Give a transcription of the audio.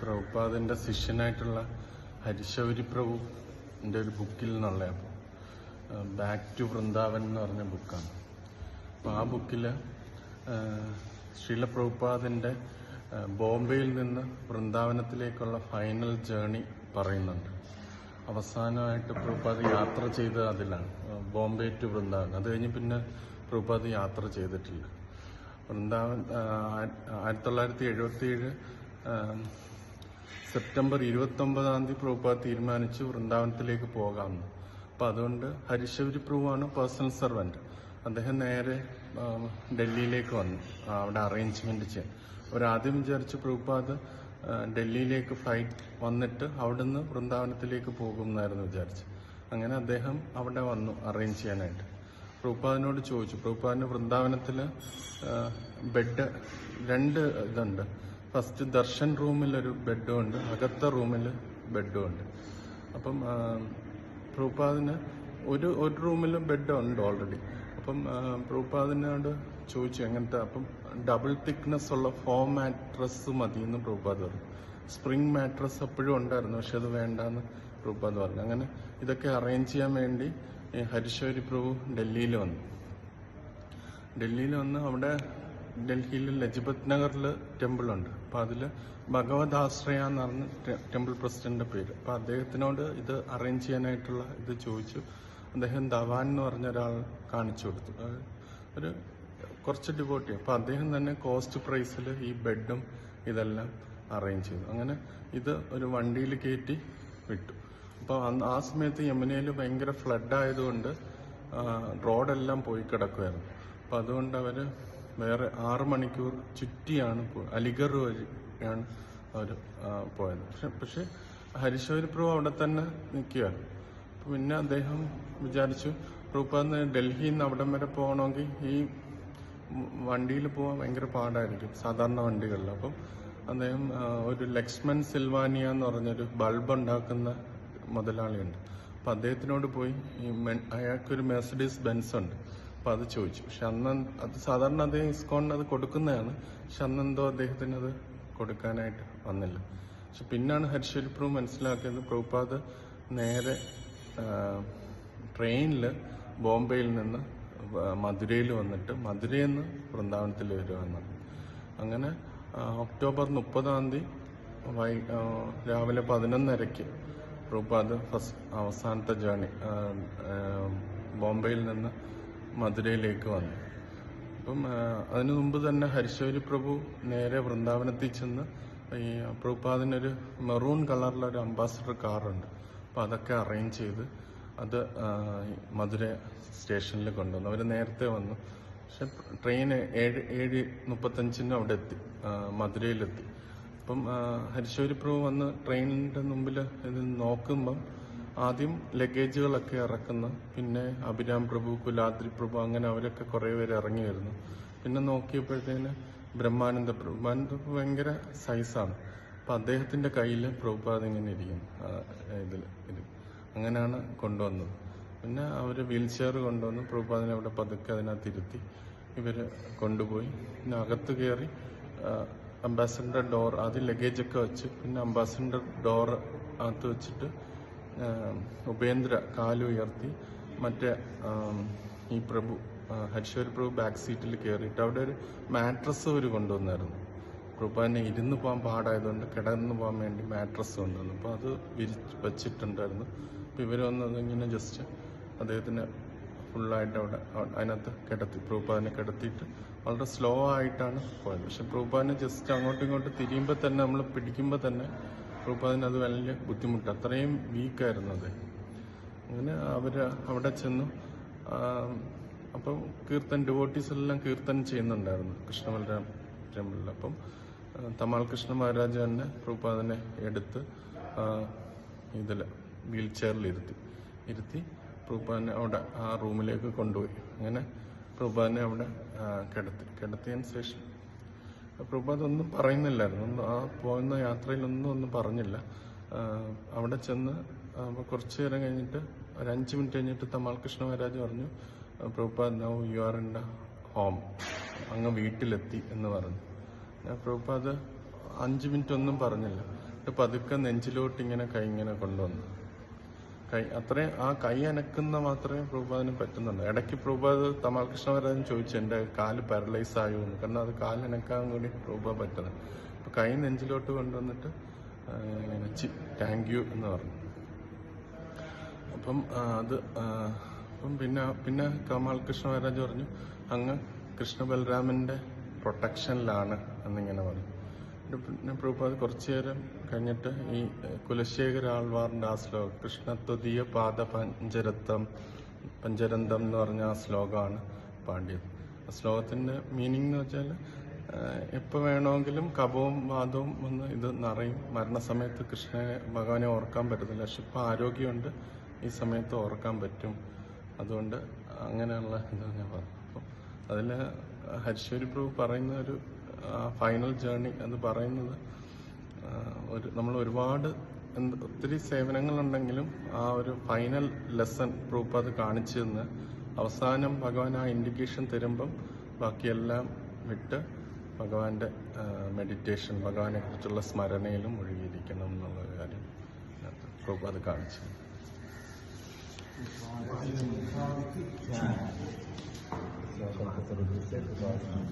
പ്രഭുപാദിന്റെ ശിഷ്യനായിട്ടുള്ള ഹരിശൗരി പ്രഭുവിന്റെ ഒരു ബുക്കിൽ നിന്നുള്ള അപ്പോൾ ബാക്ക് ടു വൃന്ദാവൻ എന്ന് പറഞ്ഞ ബുക്കാണ്. അപ്പോൾ ആ ബുക്കിൽ ശ്രീല പ്രഭുപാദന്റെ ബോംബെയിൽ നിന്ന് വൃന്ദാവനത്തിലേക്കുള്ള ഫൈനൽ ജേണി പറയുന്നുണ്ട്. അവസാനമായിട്ട് പ്രഭുപാദ് യാത്ര ചെയ്തത് അതിലാണ്. ബോംബെ ടു വൃന്ദാവൻ. അത് കഴിഞ്ഞ് പിന്നെ പ്രഭുപാദ് യാത്ര ചെയ്തിട്ടില്ല. വൃന്ദാവൻ ആയിരത്തി തൊള്ളായിരത്തി എഴുപത്തി ഏഴ് സെപ്റ്റംബർ ഇരുപത്തൊമ്പതാം തീയതി പ്രഭുപ്പ തീരുമാനിച്ചു വൃന്ദാവനത്തിലേക്ക് പോകാമെന്ന് അപ്പം അതുകൊണ്ട് ഹരിശൗരി പ്രഭുവാണ് പേഴ്സണൽ സർവന്റ് അദ്ദേഹം നേരെ ഡൽഹിയിലേക്ക് വന്നു. അവിടെ അറേഞ്ച്മെന്റ് ചെയ്യാൻ. അവരാദ്യം വിചാരിച്ച് പ്രഭുപാദ് ഡൽഹിയിലേക്ക് ഫ്ലൈറ്റ് വന്നിട്ട് അവിടുന്ന് വൃന്ദാവനത്തിലേക്ക് പോകും എന്നായിരുന്നു വിചാരിച്ചു അങ്ങനെ അദ്ദേഹം അവിടെ വന്നു അറേഞ്ച് ചെയ്യാനായിട്ട്. പ്രഭുപാദിനോട് ചോദിച്ചു. പ്രഭുപാദിന് വൃന്ദാവനത്തിൽ ബെഡ് രണ്ട് ഇതുണ്ട്. ഫസ്റ്റ് ദർശൻ റൂമിൽ ഒരു ബെഡും ഉണ്ട് അകത്ത റൂമിൽ ബെഡും ഉണ്ട്. അപ്പം പ്രൂപ്പാദിന് ഒരു ഒരു റൂമിൽ ബെഡ് ഉണ്ട് ഓൾറെഡി അപ്പം പ്രൂപ്പാദിനോട് ചോദിച്ചു എങ്ങനത്തെ അപ്പം ഡബിൾ തിക്നെസ് ഉള്ള ഫോം മാട്രസ് മതി എന്ന് പ്രൂപ്പാദ് പറഞ്ഞു. സ്പ്രിംഗ് മാട്രസ് എപ്പോഴും ഉണ്ടായിരുന്നു പക്ഷെ അത് വേണ്ടെന്ന് പ്രൂപ്പാദ് പറഞ്ഞു. അങ്ങനെ ഇതൊക്കെ അറേഞ്ച് ചെയ്യാൻ വേണ്ടി ഹരിശ്വരി പ്രഭു ഡൽഹിയിൽ വന്നു. ഡൽഹിയിൽ വന്ന് അവിടെ ഡൽഹിയിൽ ലജ്പത് നഗറിൽ ടെമ്പിൾ ഉണ്ട് അപ്പം അതിൽ ഭഗവത് ആശ്രയ എന്ന് പറഞ്ഞ ടെമ്പിൾ പ്രസിഡന്റിന്റെ പേര്. അപ്പം അദ്ദേഹത്തിനോട് ഇത് അറേഞ്ച് ചെയ്യാനായിട്ടുള്ള ഇത് ചോദിച്ചു. അദ്ദേഹം ധവാൻ എന്ന് പറഞ്ഞ ഒരാൾ കാണിച്ചു കൊടുത്തു. ഒരു കുറച്ച് ഡിവോട്ടി അപ്പം അദ്ദേഹം തന്നെ കോസ്റ്റ് പ്രൈസിൽ ഈ ബെഡും ഇതെല്ലാം അറേഞ്ച് ചെയ്തു. അങ്ങനെ ഇത് ഒരു വണ്ടിയിൽ കയറ്റി വിട്ടു. അപ്പോൾ ആ സമയത്ത് യമുനയിൽ ഭയങ്കര ഫ്ലഡ് ആയതുകൊണ്ട് റോഡെല്ലാം പോയി കിടക്കുമായിരുന്നു അപ്പം അതുകൊണ്ട് അവർ വേറെ ആറ് മണിക്കൂർ ചുറ്റിയാണ് അലിഗർ വഴിയാണ് അവർ പോയത്. പക്ഷെ പക്ഷെ ഹരിശോരി പ്രഭു അവിടെ തന്നെ നിൽക്കുകയാണ്. പിന്നെ അദ്ദേഹം വിചാരിച്ചു പ്രഭുപാദിന് ഡൽഹിയിൽ നിന്ന് അവിടം വരെ പോകണമെങ്കിൽ ഈ വണ്ടിയിൽ പോകാൻ ഭയങ്കര പാടായിരിക്കും സാധാരണ വണ്ടികളിൽ. അപ്പം അദ്ദേഹം ഒരു ലക്ഷ്മൺ സിൽവാനിയ എന്ന് പറഞ്ഞൊരു ബൾബ് ഉണ്ടാക്കുന്ന മുതലാളിയുണ്ട്. അപ്പം അദ്ദേഹത്തിനോട് പോയി അയാൾക്കൊരു മെഴ്സഡീസ് ബെൻസ് ഉണ്ട് അപ്പം അത് ചോദിച്ചു. പക്ഷെ അന്ന് അത് സാധാരണ അദ്ദേഹം ഇസ്കോണിന് അത് കൊടുക്കുന്നതാണ്. പക്ഷെ അന്നെന്തോ അദ്ദേഹത്തിന് അത് കൊടുക്കാനായിട്ട് വന്നില്ല. പക്ഷെ പിന്നാണ് ഹരിശ്വരി പ്രഭു മനസ്സിലാക്കിയത് പ്രഭുപാദ് നേരെ ട്രെയിനിൽ ബോംബെയിൽ നിന്ന് മധുരയിൽ വന്നിട്ട് മധുരയിൽ നിന്ന് വൃന്ദാവനത്തിൽ വരുവാന്നാണ് അങ്ങനെ ഒക്ടോബർ മുപ്പതാം തീയതി വൈ രാവിലെ പതിനൊന്നരയ്ക്ക് പ്രഭുപാദ് ഫസ്റ്റ് അവസാനത്തെ ജേണി ബോംബെയിൽ നിന്ന് മധുരയിലേക്ക് വന്നു. അപ്പം അതിനു മുമ്പ് തന്നെ ഹരിശൗരി പ്രഭു നേരെ വൃന്ദാവനത്തിൽ ചെന്ന് ഈ പ്രഭുപാദിനൊരു മെറൂൺ കളറിലൊരു ഒരു അംബാസഡർ കാറുണ്ട്. അപ്പോൾ അതൊക്കെ അറേഞ്ച് ചെയ്ത് അത് മധുര സ്റ്റേഷനിൽ കൊണ്ടുവന്നു. അവർ നേരത്തെ വന്നു. പക്ഷെ ട്രെയിൻ ഏഴ് ഏഴ് മുപ്പത്തഞ്ചിന് അവിടെ എത്തി മധുരയിലെത്തി. അപ്പം ഹരിശൗരി പ്രഭു വന്ന് ട്രെയിനിന്റെ മുമ്പിൽ ഇത് നോക്കുമ്പം ആദ്യം ലഗേജുകളൊക്കെ ഇറക്കുന്ന പിന്നെ അഭിരാം പ്രഭു കുലാദ്രി പ്രഭു അങ്ങനെ അവരൊക്കെ കുറേ പേര് ഇറങ്ങി വരുന്നു പിന്നെ നോക്കിയപ്പോഴത്തേന് ബ്രഹ്മാനന്ദ പ്രഭു. ബ്രഹ്മാനന്ദ പ്രഭു ഭയങ്കര സൈസാണ് അപ്പം അദ്ദേഹത്തിന്റെ കയ്യിൽ പ്രഭുപാദം ഇങ്ങനെ ഇരിക്കും. ഇതിൽ ഇത് അങ്ങനെയാണ് കൊണ്ടുവന്നത്. പിന്നെ അവർ വീൽചെയർ കൊണ്ടുവന്ന് പ്രഭുപാദിനെ അവിടെ പതുക്കെ അതിനകത്ത് ഇരുത്തി ഇവർ കൊണ്ടുപോയി. പിന്നെ അകത്ത് കയറി അംബാസഡർ ഡോർ ആദ്യം ലഗേജൊക്കെ വെച്ച് പിന്നെ അംബാസഡർ ഡോർ അകത്ത് വെച്ചിട്ട് ഉപേന്ദ്ര കാലുയർത്തി മറ്റേ ഈ പ്രഭു ഹരിശ്വര പ്രഭു ബാക്ക് സീറ്റിൽ കയറിയിട്ട് അവിടെ ഒരു മാട്രസ് അവർ കൊണ്ടുവന്നായിരുന്നു. പ്രഭുവിനെ ഇരുന്ന് പോകാൻ പാടായതുകൊണ്ട് കിടന്ന് പോകാൻ വേണ്ടി മാട്രസ് കൊണ്ടുവന്നു. അപ്പോൾ അത് വിരിച്ച് വെച്ചിട്ടുണ്ടായിരുന്നു. അപ്പോൾ ഇവർ വന്നത് ഇങ്ങനെ ജസ്റ്റ് അദ്ദേഹത്തിന് ഫുള്ളായിട്ട് അവിടെ അതിനകത്ത് കിടത്തി പ്രഭുപാദിനെ കിടത്തിയിട്ട് വളരെ സ്ലോ ആയിട്ടാണ് പോയത്. പക്ഷെ പ്രഭുപാദിനെ ജസ്റ്റ് അങ്ങോട്ടും ഇങ്ങോട്ടും തിരിയുമ്പോൾ തന്നെ നമ്മൾ പിടിക്കുമ്പോൾ തന്നെ പ്രഭുപാദിന് അത് വലിയ ബുദ്ധിമുട്ട്. അത്രയും വീക്കായിരുന്നു അത്. അങ്ങനെ അവർ അവിടെ ചെന്നു. അപ്പം കീർത്തൻ ഡിവോട്ടീസ് എല്ലാം കീർത്തനം ചെയ്യുന്നുണ്ടായിരുന്നു കൃഷ്ണബലരാം ടെമ്പിളിൽ അപ്പം തമാൽ കൃഷ്ണ മഹാരാജ തന്നെ പ്രഭുപാദനെ എടുത്ത് ഇതിൽ വീൽ ചെയറിൽ ഇരുത്തി ഇരുത്തി പ്രഭുപാദനെ അവിടെ ആ റൂമിലേക്ക് കൊണ്ടുപോയി. അങ്ങനെ പ്രഭുപാദനെ അവിടെ കിടത്തി. കിടത്തിയതിന് ശേഷം പ്രഭുപാദ് അതൊന്നും പറയുന്നില്ലായിരുന്നു. ആ പോകുന്ന യാത്രയിലൊന്നും ഒന്നും പറഞ്ഞില്ല. അവിടെ ചെന്ന് കുറച്ച് നേരം കഴിഞ്ഞിട്ട് ഒരു അഞ്ച് മിനിറ്റ് കഴിഞ്ഞിട്ട് തമാൽ കൃഷ്ണ മഹാരാജ് പറഞ്ഞു Prabhupad now you are in the home അങ്ങ് വീട്ടിലെത്തി എന്ന് പറഞ്ഞു. ഞാൻ പ്രഭുപാദ് അഞ്ച് മിനിറ്റ് ഒന്നും പറഞ്ഞില്ല. എന്നിട്ട് പതുക്കെ നെഞ്ചിലോട്ട് ഇങ്ങനെ കൈ ഇങ്ങനെ കൊണ്ടുവന്നു. കൈ അത്രയും ആ കൈ അനക്കുന്ന മാത്രമേ പ്രഭുപാദിന് പറ്റുന്നുള്ളൂ. ഇടയ്ക്ക് പ്രഭുപാദ് തമാകൃഷ്ണ വരാൻ ചോദിച്ചു എന്റെ കാൽ പാരലൈസ് ആയോ? എന്ന്. കാരണം അത് കാൽ അനക്കാൻ കൂടി പ്രഭുപാദ് പറ്റുന്നത് അപ്പൊ കൈ നെഞ്ചിലോട്ട് കൊണ്ടുവന്നിട്ട് ചി താങ്ക് യു എന്ന് പറഞ്ഞു. അപ്പം അത് അപ്പം പിന്നെ പിന്നെ കമാൽ മഹാരാജ് പറഞ്ഞു അങ്ങ് കൃഷ്ണ ബലരാമന്റെ പ്രൊട്ടക്ഷനിലാണ് എന്നിങ്ങനെ പറഞ്ഞു. പിന്നെ പ്രഭുപാദ് കുറച്ചു നേരം കഴിഞ്ഞിട്ട് ഈ കുലശേഖര ആൾവാറിന്റെ ആ ശ്ലോകം കൃഷ്ണത്വതീയ പാദ പഞ്ചരത്വം പഞ്ചരന്തം എന്ന് പറഞ്ഞ ആ ശ്ലോകമാണ് പാടിയത്. ആ ശ്ലോകത്തിന്റെ മീനിങ് എന്ന് വെച്ചാൽ എപ്പോൾ വേണമെങ്കിലും കപവും വാദവും ഒന്ന് ഇത് നിറയും. മരണസമയത്ത് കൃഷ്ണനെ ഭഗവാനെ ഓർക്കാൻ പറ്റത്തില്ല. പക്ഷെ ഇപ്പൊ ആരോഗ്യമുണ്ട് ഈ സമയത്ത് ഓർക്കാൻ പറ്റും. അതുകൊണ്ട് അങ്ങനെയുള്ള ഇതാണ് ഞാൻ പറഞ്ഞത്. അപ്പം അതിൽ ഹരിശ്വരി പ്രഭു പറയുന്ന ഒരു ഫൈനൽ ജേർണി എന്ന് പറയുന്നത് ഒരു നമ്മൾ ഒരുപാട് ഒത്തിരി സേവനങ്ങളുണ്ടെങ്കിലും ആ ഒരു ഫൈനൽ ലെസൺ പ്രൂഫ് അത് കാണിച്ചു തന്ന് അവസാനം ഭഗവാൻ ആ ഇൻഡിക്കേഷൻ തരുമ്പം ബാക്കിയെല്ലാം വിട്ട് ഭഗവാന്റെ മെഡിറ്റേഷൻ ഭഗവാനെ കുറിച്ചുള്ള സ്മരണയിലും ഒഴുകിയിരിക്കണം എന്നുള്ള കാര്യം പ്രൂഫ് അത് കാണിച്ചു Sarıdırsa kızarsın